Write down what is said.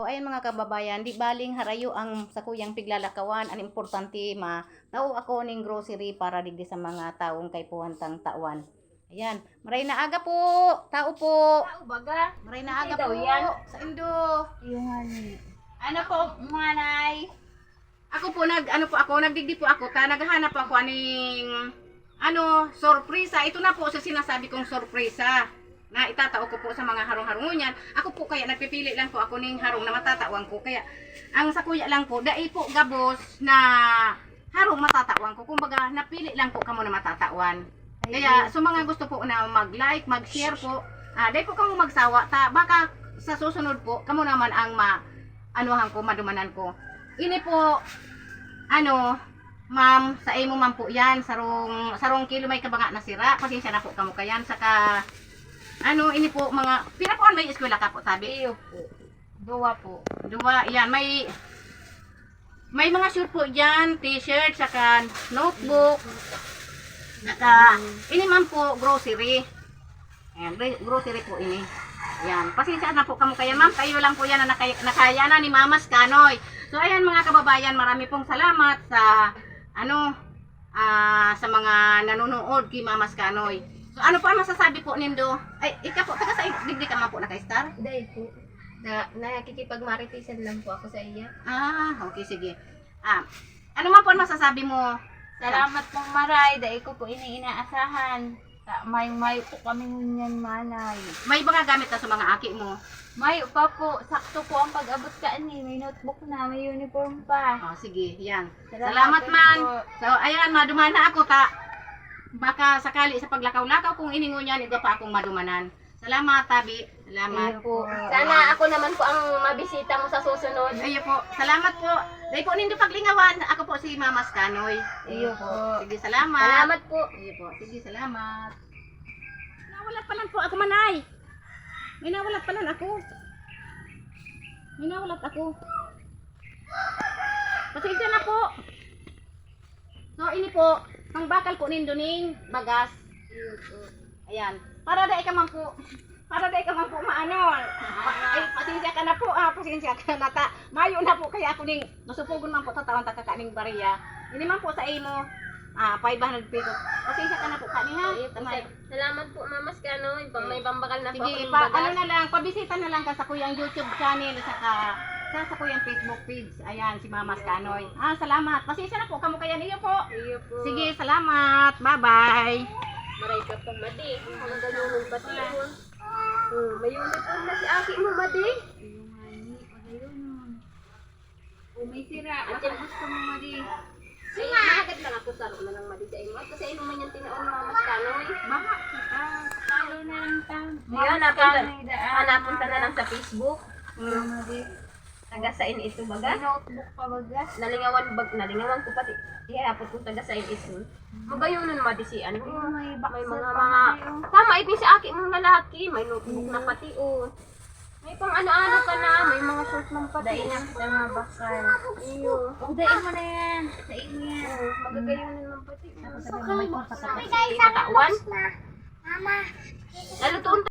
So, ayun mga kababayan, di baling harayo ang sa kuyang piglalakawan. Ang importante ma tao ako ning grocery para digdi sa mga taong kay puhantang tawan. Ayan, maray na aga po. Tao po. Tao baga? Maray na aga po. yan. Sa Indo. Yung ano po, mga nay? Ako po nag ano po ako nagdigdi po ako ta naghahanap ako aning ano sorpresa. Ito na po sa sinasabi kong sorpresa na itatao ko po sa mga harong-harong. Ako po kaya nagpipili lang po ako ning harong na matatawan ko. Kaya ang sa kuya lang po dai po gabos na harong matatawan ko. Kumbaga napili lang po kamo na matatawan. Kaya sa mga gusto po na mag-like, mag-share po, ah dai po kamo magsawa ta baka sa susunod po kamo naman ang ma anuhan ko madumanan ko. Ini po ano Ma'am, sa imo man po yan, sarong, sarong kilo may kabanga na sira. Pasensya na po kamo kayan. Saka, ano, ini po mga, pila po may eskwela ka po, tabi? Iyo po. Dua po. Dua, yan, may, may mga shirt po dyan, t-shirt, saka notebook, saka, ini man po, grocery. Ayan, gro- grocery po ini. Yan, pasensya na po kamo kaya ma'am, kayo lang po yan na nakaya, nakaya na ni Mamas Kanoy. So ayan mga kababayan, marami pong salamat sa ano ah sa mga nanonood kay Mamas Kanoy. So ano pa ang masasabi po nindo? Ay, ikaw po, taga sa digdi ka man po na kay Star? Dahil po. Na, nakikipagmaritisan lang po ako sa iya. Ah, okay, sige. Ah, ano man po ang masasabi mo? Salamat pong maray. Dahil ko po ini inaasahan. Ta- May may po kami ngunyan manay. May mga gamit na sa mga aki mo. May pa po. Sakto po ang pag-abot ka ni. May notebook na. May uniform pa. Oh, sige, yan. Salamat man. po. So, ayan, maduman na ako ta. Baka sakali sa paglakaw-lakaw kung iningon yan, iba pa akong madumanan. Salamat, Tabi. Salamat. Po. Sana ako naman po ang mabisita mo sa susunod. Ayo po. Salamat po. Dahil po nindo paglingawan. Ako po si Mama Skanoy. Iyo po. Sige, salamat. Salamat po. Ayo po. Sige, salamat. Nawalat pa lang po ako, manay. May nawalat pa lang ako. May nawalat ako. Pasensya na po. So, ini po, ang bakal ko nindo ning bagas. Ayan. Para dai ka man po. Para dai ka man po maano. Ay, pasensya ka na po. Ah, pasensya ka na ta. Mayo na po kaya ako ning nasupugon man po ta taon ta kakaning bariya. Ini man po sa imo. Ah, 500 pesos. Pasensya ka na po kani ha. Tamay. Salamat po, Mamas Kano. May bambakal na po Sige, pa, bagas. ano na lang, pabisita na lang ka sa kuyang YouTube channel saka sa sa kuyang Facebook page. Ayan, si Mama Skanoy. Ah, salamat. Pasensya na po kamo kaya niyo po. Iyo po. Sige, salamat. Bye-bye. Maray ka pa, Madi. Ang ganun pati. Hmm, may uniform na si Aki mo, Madi. Oh, may sira. Ako gusto mo, Madi. Ay, mahagad lang ako sa na lang, Madi, sa imo. Kasi ino man yung tinaon ng Mamas Kanoy. Baka kita. Talo na lang ta. Ngayon, napunta, ah, napunta na lang sa Facebook. Taga sa ito baga. Notebook pa baga. Nalingawan bag, nalingawan ko pati. Ihapot ko taga sa ito. Magayon nun, Madi, si ano. may May mga mga tama ito si Aki mong lalaki, may notebook na pati oh. May pang ano-ano ka na, may mga short ng pati. Dahil na kita mga bakal. Iyo. Oh, dain mo na yan. Dain mo yan. Oh, magagayon naman pati. May kwarta ka pa. May katawan. Mama. Lalo tuon